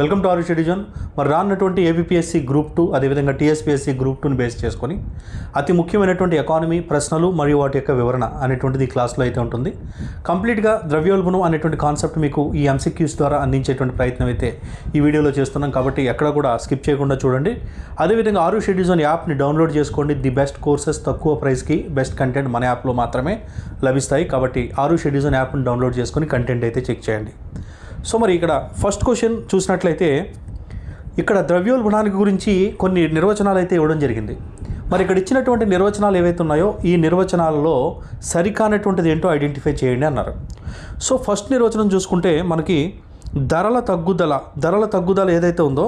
Welcome to ఆరు షెడ్యూజన్ మరి రానున్నటువంటి ఏబిపిఎస్సి గ్రూప్ టూ అదేవిధంగా టీఎస్పిఎస్సి గ్రూప్ టూని బేస్ చేసుకొని అతి ముఖ్యమైనటువంటి ఎకానమీ ప్రశ్నలు మరియు వాటి యొక్క వివరణ అనేటువంటిది ఈ క్లాస్లో అయితే ఉంటుంది. కంప్లీట్గా ద్రవ్యోల్బణం అనేటువంటి కాన్సెప్ట్ మీకు ఈ ఎంసీక్యూస్ ద్వారా అందించేటువంటి ప్రయత్నం అయితే ఈ వీడియోలో చేస్తున్నాం కాబట్టి ఎక్కడ కూడా స్కిప్ చేయకుండా చూడండి. అదేవిధంగా ఆరు షెడ్యూజన్ యాప్ని డౌన్లోడ్ చేసుకోండి. ది బెస్ట్ కోర్సెస్ తక్కువ ప్రైస్కి బెస్ట్ కంటెంట్ మన యాప్లో మాత్రమే లభిస్తాయి కాబట్టి ఆరు షెడ్యూజన్ యాప్ని డౌన్లోడ్ చేసుకొని కంటెంట్ అయితే చెక్ చేయండి. సో మరి ఇక్కడ ఫస్ట్ క్వశ్చన్ చూసినట్లయితే ఇక్కడ ద్రవ్యోల్బణానికి గురించి కొన్ని నిర్వచనాలు అయితే ఇవ్వడం జరిగింది. మరి ఇక్కడ ఇచ్చినటువంటి నిర్వచనాలు ఏవైతే ఉన్నాయో ఈ నిర్వచనాలలో సరికానటువంటిది ఏంటో ఐడెంటిఫై చేయండి అన్నారు. సో ఫస్ట్ నిర్వచనం చూసుకుంటే మనకి ధరల తగ్గుదల ధరల తగ్గుదల ఏదైతే ఉందో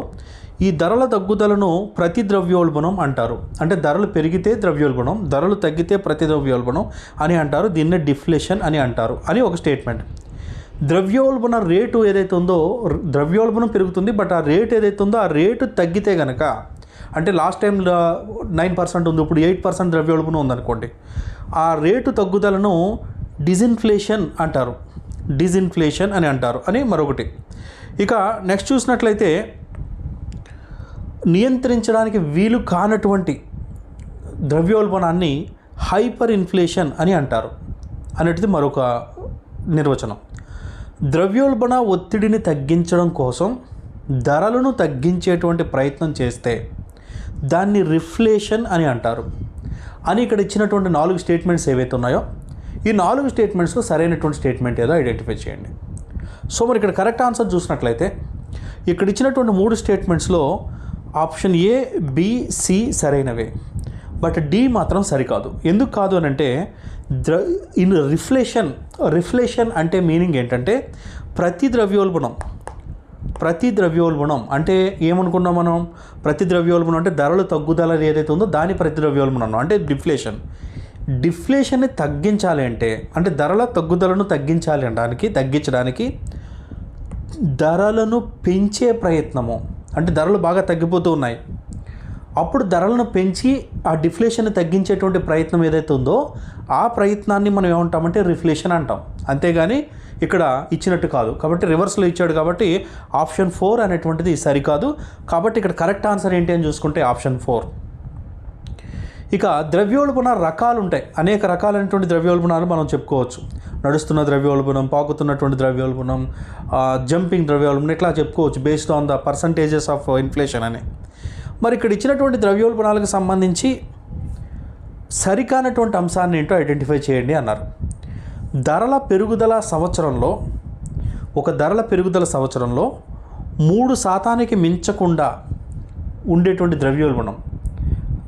ఈ ధరల తగ్గుదలను ప్రతి ద్రవ్యోల్బణం అంటారు. అంటే ధరలు పెరిగితే ద్రవ్యోల్బణం ధరలు తగ్గితే ప్రతి ద్రవ్యోల్బణం అని అంటారు. దీన్నే డిఫ్లేషన్ అని అంటారు అని ఒక స్టేట్మెంట్ ద్రవ్యోల్బణ రేటు ఏదైతే ఉందో ద్రవ్యోల్బణం పెరుగుతుంది బట్ ఆ రేట్ ఏదైతే ఉందో ఆ రేటు తగ్గితే కనుక అంటే లాస్ట్ టైం నైన్ పర్సెంట్ ఉంది ఇప్పుడు ఎయిట్ పర్సెంట్ ద్రవ్యోల్బణం ఉందనుకోండి ఆ రేటు తగ్గుదలను డిజిన్ఫ్లేషన్ అంటారు. డిజిన్ఫ్లేషన్ అని అంటారు అని మరొకటి. ఇక నెక్స్ట్ చూసినట్లయితే నియంత్రించడానికి వీలు కానటువంటి ద్రవ్యోల్బణాన్ని హైపర్ ఇన్ఫ్లేషన్ అని అంటారు. అనేటిది మరొక నిర్వచనం. ద్రవ్యోల్బణ ఒత్తిడిని తగ్గించడం కోసం ధరలను తగ్గించేటువంటి ప్రయత్నం చేస్తే దాన్ని రిఫ్లేషన్ అని అంటారు. అని ఇక్కడ ఇచ్చినటువంటి నాలుగు స్టేట్మెంట్స్ ఏవైతే ఉన్నాయో ఈ నాలుగు స్టేట్మెంట్స్లో సరైనటువంటి స్టేట్మెంట్ ఏదో ఐడెంటిఫై చేయండి. సో మరి ఇక్కడ కరెక్ట్ ఆన్సర్ చూసినట్లయితే ఇక్కడ ఇచ్చినటువంటి మూడు స్టేట్మెంట్స్లో ఆప్షన్ ఏ బి సి సరైనవే. బట్ డి మాత్రం సరికాదు. ఎందుకు కాదు అని అంటే ద్ర ఇన్ రిఫ్లేషన్ రిఫ్లేషన్ అంటే మీనింగ్ ఏంటంటే ప్రతి ద్రవ్యోల్బణం ప్రతి ద్రవ్యోల్బణం అంటే ఏమనుకున్నాం మనం? ప్రతి ద్రవ్యోల్బణం అంటే ధరలు తగ్గుదల ఏదైతే ఉందో దాని ప్రతి ద్రవ్యోల్బణం అంటే డిఫ్లేషన్. డిఫ్లేషన్ని తగ్గించాలి అంటే అంటే ధరల తగ్గుదలను తగ్గించాలి అనడానికి తగ్గించడానికి ధరలను పెంచే ప్రయత్నము అంటే ధరలు బాగా తగ్గిపోతూ ఉన్నాయి. అప్పుడు ధరలను పెంచి ఆ డిఫ్లేషన్ తగ్గించేటువంటి ప్రయత్నం ఏదైతే ఉందో ఆ ప్రయత్నాన్ని మనం ఏమంటామంటే రిఫ్లేషన్ అంటాం. అంతేగాని ఇక్కడ ఇచ్చినట్టు కాదు. కాబట్టి రివర్స్లో ఇచ్చాడు కాబట్టి ఆప్షన్ ఫోర్ అనేటువంటిది సరికాదు. కాబట్టి ఇక్కడ కరెక్ట్ ఆన్సర్ ఏంటి అని చూసుకుంటే ఆప్షన్ ఫోర్. ఇక ద్రవ్యోల్బణ రకాలు ఉంటాయి అనేక రకాలైనటువంటి ద్రవ్యోల్బణాలు మనం చెప్పుకోవచ్చు. నడుస్తున్న ద్రవ్యోల్బణం పాకుతున్నటువంటి ద్రవ్యోల్బణం జంపింగ్ ద్రవ్యోల్బణం ఇట్లా చెప్పుకోవచ్చు based on the percentages of inflation అని. మరి ఇక్కడ ఇచ్చినటువంటి ద్రవ్యోల్బణాలకు సంబంధించి సరికానటువంటి అంశాన్ని ఏంటో ఐడెంటిఫై చేయండి అన్నారు. ధరల పెరుగుదల సంవత్సరంలో ఒక ధరల పెరుగుదల సంవత్సరంలో మూడు శాతానికి మించకుండా ఉండేటువంటి ద్రవ్యోల్బణం.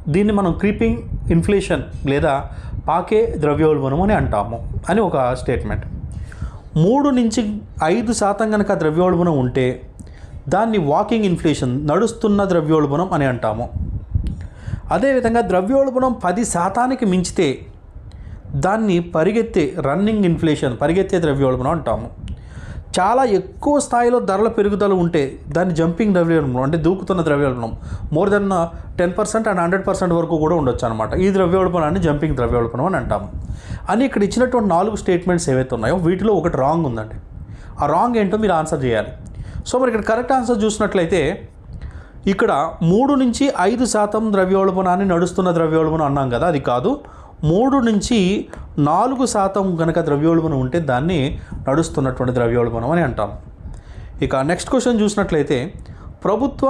దీన్ని మనం క్రీపింగ్ ఇన్ఫ్లేషన్ లేదా పాకే ద్రవ్యోల్బణం అని అంటాము అని ఒక స్టేట్మెంట్ మూడు నుంచి ఐదు శాతం కనుక ద్రవ్యోల్బణం ఉంటే దాన్ని వాకింగ్ ఇన్ఫ్లేషన్ నడుస్తున్న ద్రవ్యోల్బణం అని అంటాము. అదేవిధంగా ద్రవ్యోల్బణం పది శాతానికి మించితే దాన్ని పరిగెత్తే రన్నింగ్ ఇన్ఫ్లేషన్ పరిగెత్తే ద్రవ్యోల్బణం అంటాము. చాలా ఎక్కువ స్థాయిలో ధరల పెరుగుదల ఉంటే దాన్ని జంపింగ్ ద్రవ్యోల్బణం అంటే దూకుతున్న ద్రవ్యోల్బణం more than ten percent and hundred percent వరకు కూడా ఉండొచ్చు అనమాట ఈ ద్రవ్యోల్బణాన్ని జంపింగ్ ద్రవ్యోల్బణం అని అంటాము. అని ఇక్కడ ఇచ్చినటువంటి నాలుగు స్టేట్మెంట్స్ ఏవైతే ఉన్నాయో వీటిలో ఒకటి రాంగ్ ఉందండి. ఆ రాంగ్ ఏంటో మీరు ఆన్సర్ చేయాలి. సో మరి ఇక్కడ కరెక్ట్ ఆన్సర్ చూసినట్లయితే ఇక్కడ మూడు నుంచి ఐదు శాతం ద్రవ్యోల్బణాన్ని నడుస్తున్న ద్రవ్యోల్బణం అన్నాం కదా అది కాదు. మూడు నుంచి నాలుగు శాతం కనుక ద్రవ్యోల్బణం ఉంటే దాన్ని నడుస్తున్నటువంటి ద్రవ్యోల్బణం అని అంటాం. ఇక నెక్స్ట్ క్వశ్చన్ చూసినట్లయితే ప్రభుత్వ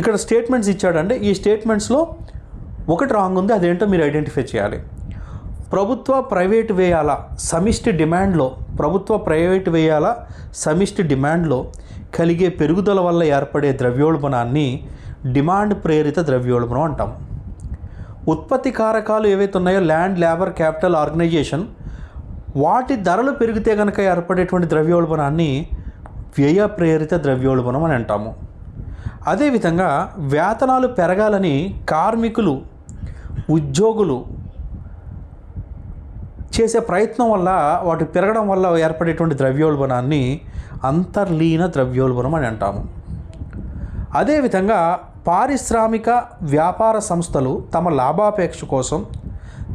ఇక్కడ స్టేట్మెంట్స్ ఇచ్చాడంటే ఈ స్టేట్మెంట్స్లో ఒకటి రాంగ్ ఉంది అదేంటో మీరు ఐడెంటిఫై చేయాలి. ప్రభుత్వ ప్రైవేట్ వేయాల సమిష్టి డిమాండ్లో ప్రభుత్వ ప్రైవేట్ వేయాల సమిష్టి డిమాండ్లో కలిగే పెరుగుదల వల్ల ఏర్పడే ద్రవ్యోల్బణాన్ని డిమాండ్ ప్రేరిత ద్రవ్యోల్బణం అంటాం. ఉత్పత్తి కారకాలు ఏవైతే ఉన్నాయో ల్యాండ్ లేబర్ క్యాపిటల్ ఆర్గనైజేషన్ వాటి ధరలు పెరిగితే కనుక ఏర్పడేటువంటి ద్రవ్యోల్బణాన్ని వ్యయ ప్రేరిత ద్రవ్యోల్బణం అని అంటాము. అదేవిధంగా వేతనాలు పెరగాలని కార్మికులు ఉద్యోగులు చేసే ప్రయత్నం వల్ల వాటి పెరగడం వల్ల ఏర్పడేటువంటి ద్రవ్యోల్బణాన్ని అంతర్లీన ద్రవ్యోల్బణం అని అంటాము. అదేవిధంగా పారిశ్రామిక వ్యాపార సంస్థలు తమ లాభాపేక్ష కోసం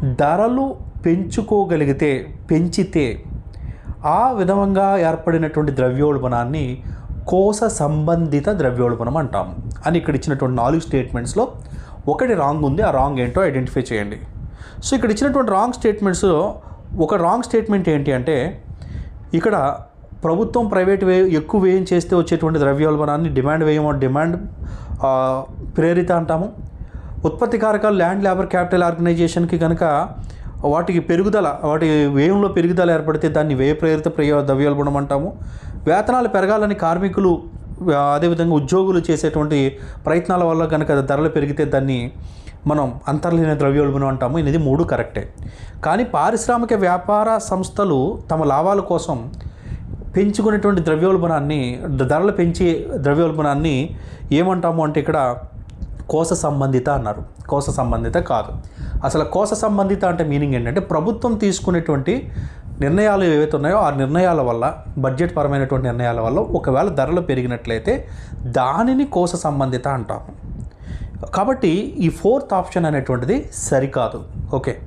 ధరలు పెంచుకోగలిగితే పెంచితే ఆ విధంగా ఏర్పడినటువంటి ద్రవ్యోల్బణాన్ని కోస సంబంధిత ద్రవ్యోల్బణం అంటాము. అని ఇక్కడ ఇచ్చినటువంటి నాలుగు స్టేట్మెంట్స్లో ఒకటి రాంగ్ ఉంది ఆ రాంగ్ ఏంటో ఐడెంటిఫై చేయండి. సో ఇక్కడ ఇచ్చినటువంటి రాంగ్ స్టేట్మెంట్స్ ఒక రాంగ్ స్టేట్మెంట్ ఏంటి అంటే ఇక్కడ ప్రభుత్వం ప్రైవేట్ వే ఎక్కువ వ్యయం చేస్తే వచ్చేటువంటి ద్రవ్యోల్బణాన్ని డిమాండ్ వ్యయం డిమాండ్ ప్రేరిత అంటాము. ఉత్పత్తి కారకాలు ల్యాండ్ లేబర్ క్యాపిటల్ ఆర్గనైజేషన్కి కనుక వాటికి పెరుగుదల వాటి వ్యయంలో పెరుగుదల ఏర్పడితే దాన్ని వ్యయ ప్రేరిత ప్రయో ద్రవ్యోల్బణం అంటాము. వేతనాలు పెరగాలని కార్మికులు అదేవిధంగా ఉద్యోగులు చేసేటువంటి ప్రయత్నాల వల్ల కనుక ధరలు పెరిగితే దాన్ని మనం అంతర్లీన ద్రవ్యోల్బణం అంటాము. ఇది మూడు కరెక్టే. కానీ పారిశ్రామిక వ్యాపార సంస్థలు తమ లాభాల కోసం పెంచుకునేటువంటి ద్రవ్యోల్బణాన్ని ధరలు పెంచే ద్రవ్యోల్బణాన్ని ఏమంటాము అంటే ఇక్కడ కోస సంబంధిత అన్నారు. కోస సంబంధిత కాదు. అసలు కోస సంబంధిత అంటే మీనింగ్ ఏంటంటే ప్రభుత్వం తీసుకునేటువంటి నిర్ణయాలు ఏవైతే ఉన్నాయో ఆ నిర్ణయాల వల్ల బడ్జెట్ పరమైనటువంటి నిర్ణయాల వల్ల ఒకవేళ ధరలు పెరిగినట్లయితే దానిని కోస సంబంధిత అంటాము. కాబట్టి ఈ ఫోర్త్ ఆప్షన్ అనేటువంటిది సరికాదు. ఓకే.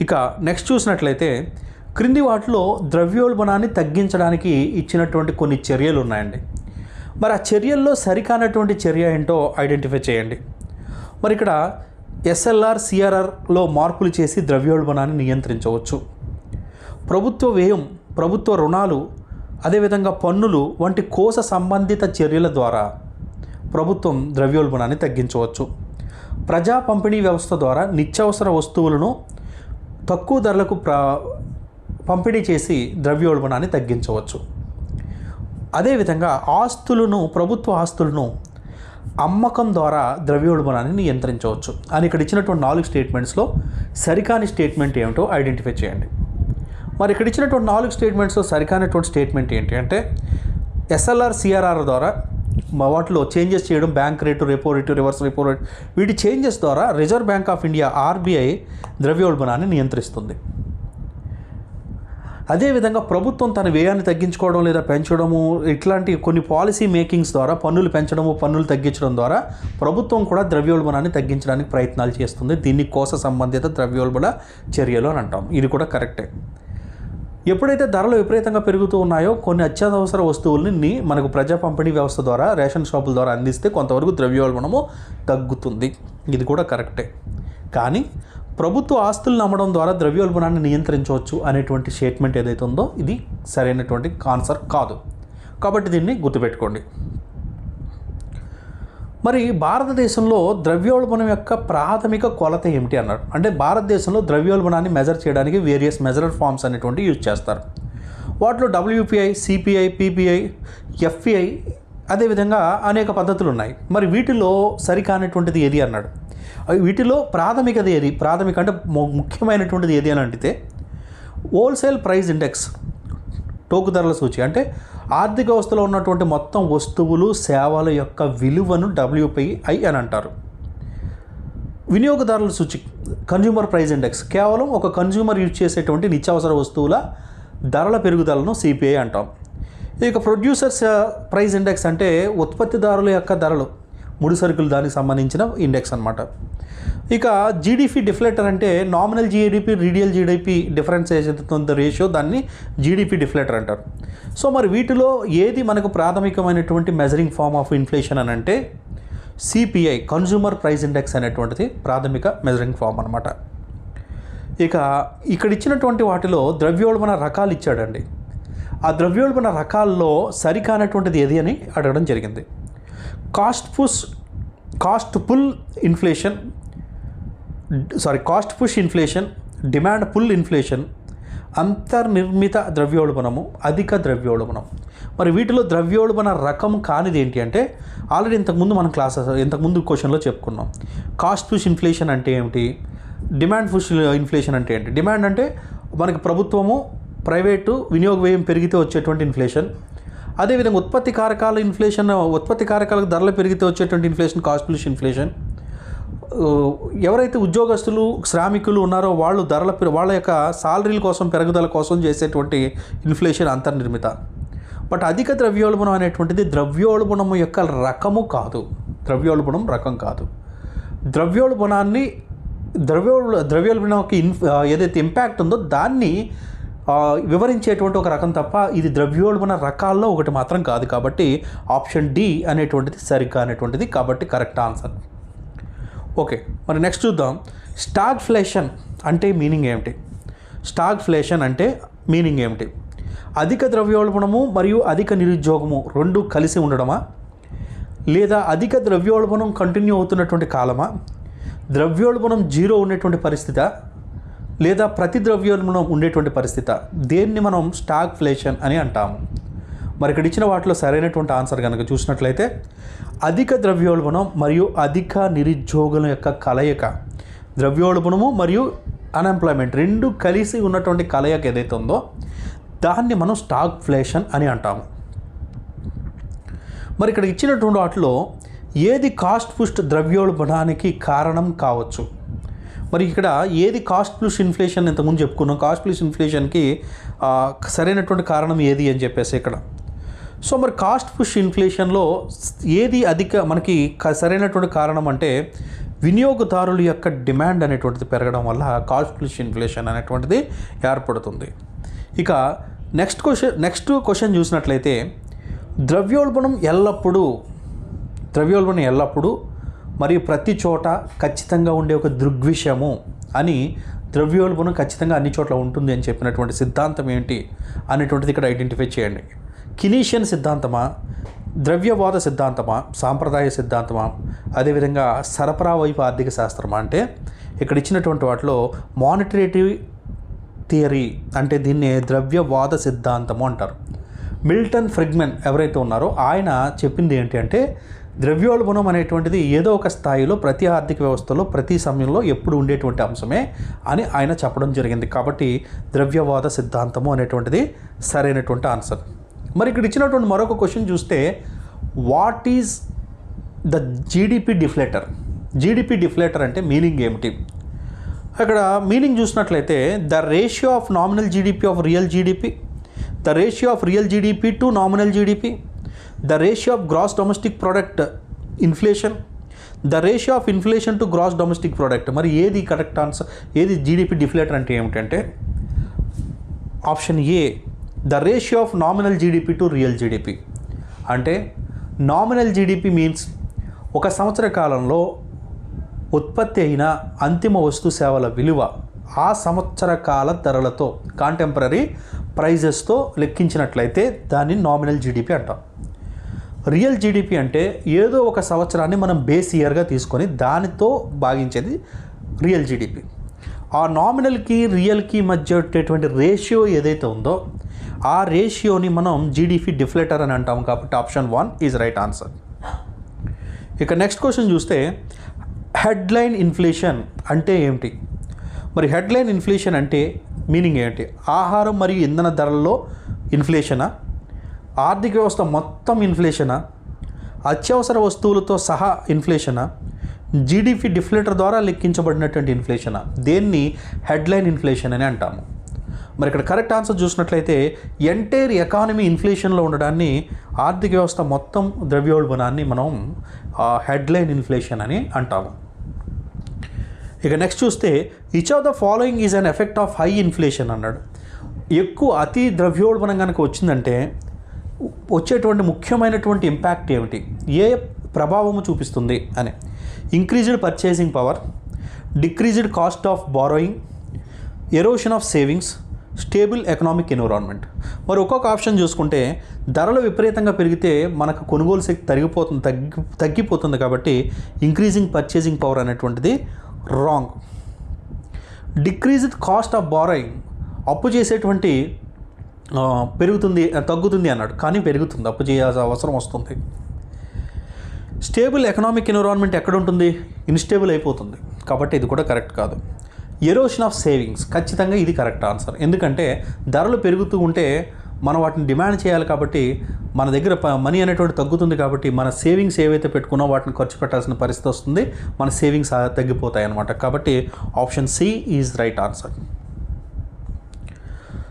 ఇక నెక్స్ట్ చూసినట్లయితే క్రింది వాటిలో ద్రవ్యోల్బణాన్ని తగ్గించడానికి ఇచ్చినటువంటి కొన్ని చర్యలు ఉన్నాయండి. మరి ఆ చర్యల్లో సరికానటువంటి చర్య ఏంటో ఐడెంటిఫై చేయండి. మరి ఇక్కడ ఎస్ఎల్ఆర్ సిఆర్ఆర్లో మార్పులు చేసి ద్రవ్యోల్బణాన్ని నియంత్రించవచ్చు. ప్రభుత్వ వ్యయం ప్రభుత్వ రుణాలు అదేవిధంగా పన్నులు వంటి కోస సంబంధిత చర్యల ద్వారా ప్రభుత్వం ద్రవ్యోల్బణాన్ని తగ్గించవచ్చు. ప్రజా పంపిణీ వ్యవస్థ ద్వారా నిత్యావసర వస్తువులను తక్కువ ధరలకు ప్ర పంపిణీ చేసి ద్రవ్యోల్బణాన్ని తగ్గించవచ్చు. అదేవిధంగా ఆస్తులను ప్రభుత్వ ఆస్తులను అమ్మకం ద్వారా ద్రవ్యోల్బణాన్ని నియంత్రించవచ్చు అని ఇక్కడ ఇచ్చినటువంటి నాలుగు స్టేట్మెంట్స్లో సరికాని స్టేట్మెంట్ ఏమిటో ఐడెంటిఫై చేయండి. మరి ఇక్కడ ఇచ్చినటువంటి నాలుగు స్టేట్మెంట్స్లో సరికానటువంటి స్టేట్మెంట్ ఏంటి అంటే ఎస్ఎల్ఆర్ సిఆర్ఆర్ ద్వారా వాటిలో చేంజెస్ చేయడం bank rate repo rate reverse repo rate వీటి చేంజెస్ ద్వారా Reserve Bank of India RBI ద్రవ్యోల్బణాన్ని నియంత్రిస్తుంది. అదేవిధంగా ప్రభుత్వం తన వ్యయాన్ని తగ్గించుకోవడం లేదా పెంచడము ఇట్లాంటి కొన్ని పాలసీ మేకింగ్స్ ద్వారా పన్నులు పెంచడము పన్నులు తగ్గించడం ద్వారా ప్రభుత్వం కూడా ద్రవ్యోల్బణాన్ని తగ్గించడానికి ప్రయత్నాలు చేస్తుంది. దీన్ని కోస సంబంధిత ద్రవ్యోల్బణ చర్యలు అని అంటాం. ఇది కూడా కరెక్టే ఎప్పుడైతే ధరలు విపరీతంగా పెరుగుతూ ఉన్నాయో కొన్ని అత్యవసర వస్తువులని మనకు ప్రజా పంపిణీ వ్యవస్థ ద్వారా రేషన్ షాపుల ద్వారా అందిస్తే కొంతవరకు ద్రవ్యోల్బణము తగ్గుతుంది. ఇది కూడా కరెక్టే. కానీ ప్రభుత్వ ఆస్తులను అమ్మడం ద్వారా ద్రవ్యోల్బణాన్ని నియంత్రించవచ్చు అనేటువంటి స్టేట్మెంట్ ఏదైతే ఉందో ఇది సరైనటువంటి కాన్సర్ కాదు. కాబట్టి దీన్ని గుర్తుపెట్టుకోండి. మరి భారతదేశంలో ద్రవ్యోల్బణం యొక్క ప్రాథమిక కొలత ఏమిటి అన్నారు. అంటే భారతదేశంలో ద్రవ్యోల్బణాన్ని మెజర్ చేయడానికి వేరియస్ మెజరర్ ఫార్మ్స్ అనేటువంటి యూజ్ చేస్తారు. వాటిలో డబ్ల్యూపీఐ సిపిఐ పీపీఐ ఎఫ్పిఐ అదేవిధంగా అనేక పద్ధతులు ఉన్నాయి. మరి వీటిలో సరికానటువంటిది ఏది అన్నాడు. వీటిలో ప్రాథమికది ఏది? ప్రాథమిక అంటే ముఖ్యమైనటువంటిది ఏది అని అంటే హోల్సేల్ ప్రైస్ ఇండెక్స్ టోకు ధరల సూచి. అంటే ఆర్థిక వ్యవస్థలో ఉన్నటువంటి మొత్తం వస్తువులు సేవల యొక్క విలువను డబ్ల్యూపీఐ అని అంటారు. వినియోగదారుల సూచి కన్జ్యూమర్ ప్రైస్ ఇండెక్స్ కేవలం ఒక కన్జ్యూమర్ యూజ్ చేసేటువంటి నిత్యావసర వస్తువుల ధరల పెరుగుదలను సిపిఐ అంటాం. ఇక ప్రొడ్యూసర్స్ ప్రైస్ ఇండెక్స్ అంటే ఉత్పత్తిదారుల యొక్క ధరలు. ముడి సరుకులు దానికి సంబంధించిన ఇండెక్స్ అన్నమాట. ఇక జీడిపి డిఫ్లేటర్ అంటే నామినల్ జీడిపి రీడియల్ జీడిపి డిఫరెన్స్ ఏదైతే రేషియో దాన్ని జీడిపి డిఫ్లేటర్ అంటారు. సో మరి వీటిలో ఏది మనకు ప్రాథమికమైనటువంటి మెజరింగ్ ఫార్మ్ ఆఫ్ ఇన్ఫ్లేషన్ అని అంటే సిపిఐ కన్జ్యూమర్ ప్రైస్ ఇండెక్స్ అనేటువంటిది ప్రాథమిక మెజరింగ్ ఫామ్ అనమాట ఇక ఇక్కడ ఇచ్చినటువంటి వాటిలో ద్రవ్యోల్బణ రకాలు ఇచ్చాడండి. ఆ ద్రవ్యోల్బణ రకాల్లో సరికానటువంటిది ఏది అని అడగడం జరిగింది. Cost push cost pull inflation sorry cost push inflation demand pull inflation అంతర్నిర్మిత ద్రవ్యోల్బణము అధిక ద్రవ్యోల్బణం. మరి వీటిలో ద్రవ్యోల్బణ రకం కానిది ఏంటి అంటే ఆల్రెడీ ఇంతకుముందు మనం క్లాసెస్ ఇంతకుముందు క్వశ్చన్లో చెప్పుకున్నాం. కాస్ట్ పుష్ ఇన్ఫ్లేషన్ అంటే ఏమిటి? డిమాండ్ పుష్ ఇన్ఫ్లేషన్ అంటే ఏంటి? డిమాండ్ అంటే మనకి ప్రభుత్వము ప్రైవేటు వినియోగ వ్యయం పెరిగితే వచ్చేటువంటి ఇన్ఫ్లేషన్ అదేవిధంగా ఉత్పత్తి కారకాల ఇన్ఫ్లేషన్ ఉత్పత్తి కారకాలకు ధరలు పెరిగితే వచ్చేటువంటి ఇన్ఫ్లేషన్ కాస్ట్ పుష్ ఇన్ఫ్లేషన్ ఎవరైతే ఉద్యోగస్తులు శ్రామికులు ఉన్నారో వాళ్ళు ధరల వాళ్ళ యొక్క సాలరీల కోసం పెరుగుదల కోసం చేసేటువంటి ఇన్ఫ్లేషన్ అంతర్నిర్మిత. బట్ అధిక ద్రవ్యోల్బణం అనేటువంటిది ద్రవ్యోల్బణం యొక్క రకము కాదు. ద్రవ్యోల్బణం రకం కాదు. ద్రవ్యోల్బణాన్ని ద్రవ్యో ద్రవ్యోల్బణంకి ఇన్ ఏదైతే ఇంపాక్ట్ ఉందో దాన్ని వివరించేటువంటి ఒక రకం తప్ప ఇది ద్రవ్యోల్బణ రకాల్లో ఒకటి మాత్రం కాదు. కాబట్టి ఆప్షన్ డి అనేటువంటిది సరిగ్గా అనేటువంటిది కాబట్టి కరెక్ట్ ఆన్సర్. ఓకే మరి నెక్స్ట్ చూద్దాం. స్టాగ్ఫ్లేషన్ అంటే మీనింగ్ ఏమిటి? స్టాగ్ఫ్లేషన్ అంటే మీనింగ్ ఏమిటి? అధిక ద్రవ్యోల్బణము మరియు అధిక నిరుద్యోగము రెండు కలిసి ఉండడమా? లేదా అధిక ద్రవ్యోల్బణం కంటిన్యూ అవుతున్నటువంటి కాలమా? ద్రవ్యోల్బణం జీరో ఉండేటువంటి పరిస్థితి? లేదా ప్రతి ద్రవ్యోల్బణం ఉండేటువంటి పరిస్థితి? దేన్ని మనం స్టాగ్ఫ్లేషన్ అని అంటాము? మరి ఇక్కడ ఇచ్చిన వాటిలో సరైనటువంటి ఆన్సర్ కనుక చూసినట్లయితే అధిక ద్రవ్యోల్బణం మరియు అధిక నిరుద్యోగుల యొక్క కలయిక. ద్రవ్యోల్బణము మరియు అన్ఎంప్లాయ్మెంట్ రెండు కలిసి ఉన్నటువంటి కలయిక ఏదైతే ఉందో దాన్ని మనం స్టాక్ ఫ్లేషన్ అని అంటాము. మరి ఇక్కడ ఇచ్చినటువంటి వాటిలో ఏది కాస్ట్ పుష్ట్ ద్రవ్యోల్బణానికి కారణం కావచ్చు? మరి ఇక్కడ ఏది కాస్ట్ ప్లస్ ఇన్ఫ్లేషన్ ఇంతకుముందు చెప్పుకున్నాం. కాస్ట్ ప్లస్ ఇన్ఫ్లేషన్కి సరైనటువంటి కారణం ఏది అని చెప్పేసి ఇక్కడ. సో మరి కాస్ట్ పుష్ ఇన్ఫ్లేషన్లో ఏది అధిక మనకి సరైనటువంటి కారణం అంటే వినియోగదారుల యొక్క డిమాండ్ అనేటువంటిది పెరగడం వల్ల కాస్ట్ పుష్ ఇన్ఫ్లేషన్ అనేటువంటిది ఏర్పడుతుంది. ఇక నెక్స్ట్ క్వశ్చన్ నెక్స్ట్ క్వశ్చన్ చూసినట్లయితే ద్రవ్యోల్బణం ఎల్లప్పుడూ ద్రవ్యోల్బణం ఎల్లప్పుడూ మరియు ప్రతి చోట ఖచ్చితంగా ఉండే ఒక దృగ్విషయము అని ద్రవ్యోల్బణం ఖచ్చితంగా అన్ని చోట్ల ఉంటుంది అని చెప్పినటువంటి సిద్ధాంతం ఏంటి అనేటువంటిది ఇక్కడ ఐడెంటిఫై చేయండి. కినీషియన్ సిద్ధాంతమా ద్రవ్యవాద సిద్ధాంతమా సాంప్రదాయ సిద్ధాంతమా అదేవిధంగా సరఫరా వైపు ఆర్థిక శాస్త్రమా అంటే ఇక్కడ ఇచ్చినటువంటి వాటిలో మానిటరేటివ్ థియరీ అంటే దీన్ని ద్రవ్యవాద సిద్ధాంతము అంటారు. మిల్టన్ ఫ్రిగ్మెన్ ఎవరైతే ఉన్నారో ఆయన చెప్పింది ఏంటి అంటే ద్రవ్యోల్బణం అనేటువంటిది ఏదో ఒక స్థాయిలో ప్రతి ఆర్థిక వ్యవస్థలో ప్రతి సమయంలో ఎప్పుడు ఉండేటువంటి అంశమే అని ఆయన చెప్పడం జరిగింది. కాబట్టి ద్రవ్యవాద సిద్ధాంతము అనేటువంటిది సరైనటువంటి ఆన్సర్. మరి ఇక్కడ ఇచ్చినటువంటి మరొక క్వశ్చన్ చూస్తే what is the GDP deflator GDP deflator అంటే మీనింగ్ ఏమిటి? అక్కడ మీనింగ్ చూసినట్లయితే the ratio of nominal GDP of real GDP the ratio of real GDP to nominal GDP the ratio of gross domestic product inflation the ratio of inflation to gross domestic product మరి ఏది correct answer ఏది GDP deflator అంటే ఏమిటంటే option A the ratio of nominal GDP to real GDP. అంటే nominal GDP means ఒక సంవత్సర కాలంలో ఉత్పత్తి అయిన అంతిమ వస్తు సేవల విలువ ఆ సంవత్సర కాల ధరలతో కాంటెంపరీ ప్రైజెస్తో లెక్కించినట్లయితే దాన్ని నామినల్ జీడిపి అంటాం. రియల్ జీడిపి అంటే ఏదో ఒక సంవత్సరాన్ని మనం బేస్ ఇయర్గా తీసుకొని దానితో భాగించేది రియల్ జీడిపి. ఆ నామినల్కి రియల్కి మధ్య ఉండేటువంటి రేషియో ఏదైతే ఉందో ఆ రేషియోని మనం జీడిపి డిఫ్లేటర్ అని అంటాం కాబట్టి option one is right answer. ఇక నెక్స్ట్ క్వశ్చన్ చూస్తే హెడ్లైన్ ఇన్ఫ్లేషన్ అంటే ఏమిటి? మరి హెడ్లైన్ ఇన్ఫ్లేషన్ అంటే మీనింగ్ ఏంటి? ఆహారం మరియు ఇంధన ధరల్లో ఇన్ఫ్లేషనా? ఆర్థిక వ్యవస్థ మొత్తం ఇన్ఫ్లేషనా? అత్యవసర వస్తువులతో సహా ఇన్ఫ్లేషనా? జీడిపి డిఫ్లేటర్ ద్వారా లెక్కించబడినటువంటి ఇన్ఫ్లేషనా? దేన్ని హెడ్లైన్ ఇన్ఫ్లేషన్ అని అంటాము. మరి ఇక్కడ కరెక్ట్ ఆన్సర్ చూసినట్లయితే ఎంటైర్ ఎకానమీ ఇన్ఫ్లేషన్లో ఉండడాన్ని ఆర్థిక వ్యవస్థ మొత్తం ద్రవ్యోల్బణాన్ని మనం హెడ్లైన్ ఇన్ఫ్లేషన్ అని అంటాము. ఇక నెక్స్ట్ చూస్తే which of the following is an effect of high inflation అన్నాడు. ఎక్కువ అతి ద్రవ్యోల్బణం కనుక వచ్చిందంటే వచ్చేటువంటి ముఖ్యమైనటువంటి ఇంపాక్ట్ ఏమిటి? ఏ ప్రభావము చూపిస్తుంది అని. Increased purchasing power decreased cost of borrowing erosion of savings stable economic environment. మరి ఒక్కొక్క ఆప్షన్ చూసుకుంటే ధరలు విపరీతంగా పెరిగితే మనకు కొనుగోలు శక్తి తగ్గిపోతుంది తగ్గి తగ్గిపోతుంది కాబట్టి ఇంక్రీజింగ్ పర్చేసింగ్ పవర్ అనేటువంటిది wrong decreased cost of borrowing అప్పు చేసేటువంటి పెరుగుతుంది తగ్గుతుంది అన్నాడు. కానీ పెరుగుతుంది అప్పు చేయాల్సిన అవసరం వస్తుంది. స్టేబుల్ ఎకనామిక్ ఎన్విరాన్మెంట్ ఎక్కడ ఉంటుంది? ఇన్స్టేబుల్ అయిపోతుంది. కాబట్టి ఇది కూడా కరెక్ట్ కాదు. Erosion of savings. ఖచ్చితంగా ఇది కరెక్ట్ ఆన్సర్. ఎందుకంటే ధరలు పెరుగుతూ ఉంటే మనం వాటిని డిమాండ్ చేయాలి కాబట్టి మన దగ్గర మనీ అనేటువంటి తగ్గుతుంది కాబట్టి మన సేవింగ్స్ ఏవైతే పెట్టుకున్నా వాటిని ఖర్చు పెట్టాల్సిన పరిస్థితి వస్తుంది. మన సేవింగ్స్ తగ్గిపోతాయి అన్నమాట. కాబట్టి option C is right answer.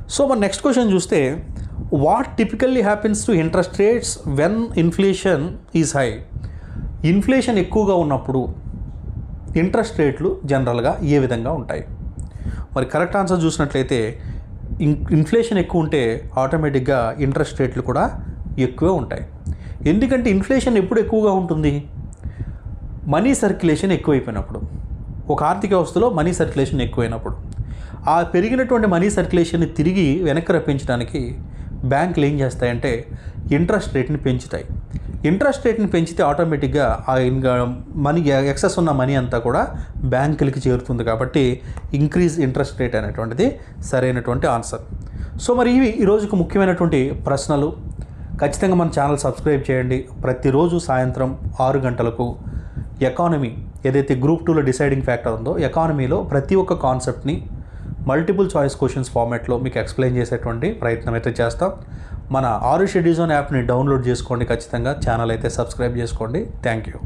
So మన నెక్స్ట్ క్వశ్చన్ చూస్తే what typically happens to interest rates when inflation is high? Inflation ఎక్కువగా ఉన్నప్పుడు ఇంట్రెస్ట్ రేట్లు జనరల్గా ఏ విధంగా ఉంటాయి? మరి కరెక్ట్ ఆన్సర్ చూసినట్లయితే ఇన్ ఇన్ఫ్లేషన్ ఎక్కువ ఉంటే ఆటోమేటిక్గా ఇంట్రెస్ట్ రేట్లు కూడా ఎక్కువే ఉంటాయి. ఎందుకంటే ఇన్ఫ్లేషన్ ఎప్పుడు ఎక్కువగా ఉంటుంది? మనీ సర్క్యులేషన్ ఎక్కువైపోయినప్పుడు. ఒక ఆర్థిక వ్యవస్థలో మనీ సర్క్యులేషన్ ఎక్కువైనప్పుడు. ఆ పెరిగినటువంటి మనీ సర్క్యులేషన్ని తిరిగి వెనక్కి రప్పించడానికి బ్యాంకులు ఏం చేస్తాయంటే ఇంట్రెస్ట్ రేట్ని పెంచుతాయి. ఇంట్రెస్ట్ రేట్ని పెంచితే ఆటోమేటిక్గా ఆ ఇంకా మనీ ఎక్సెస్ ఉన్న మనీ అంతా కూడా బ్యాంకులకి చేరుతుంది కాబట్టి ఇంక్రీజ్ ఇంట్రెస్ట్ రేట్ అనేటువంటిది సరైనటువంటి ఆన్సర్. సో మరి ఇవి ఈ రోజుకు ముఖ్యమైనటువంటి ప్రశ్నలు. ఖచ్చితంగా మన ఛానల్ సబ్స్క్రైబ్ చేయండి. ప్రతిరోజు సాయంత్రం ఆరు గంటలకు ఎకానమీ ఏదైతే గ్రూప్ టూలో డిసైడింగ్ ఫ్యాక్టర్ ఉందో ఎకానమీలో ప్రతి ఒక్క కాన్సెప్ట్ని మల్టిపుల్ చాయిస్ క్వశ్చన్స్ ఫార్మాట్లో మీకు ఎక్స్ప్లెయిన్ చేసేటువంటి ప్రయత్నం అయితే చేస్తాం. మన ఆరు షెడ్యూజన్ యాప్ని డౌన్లోడ్ చేసుకోండి ఖచ్చితంగా. ఛానల్ అయితే సబ్స్క్రైబ్ చేసుకోండి. Thank you.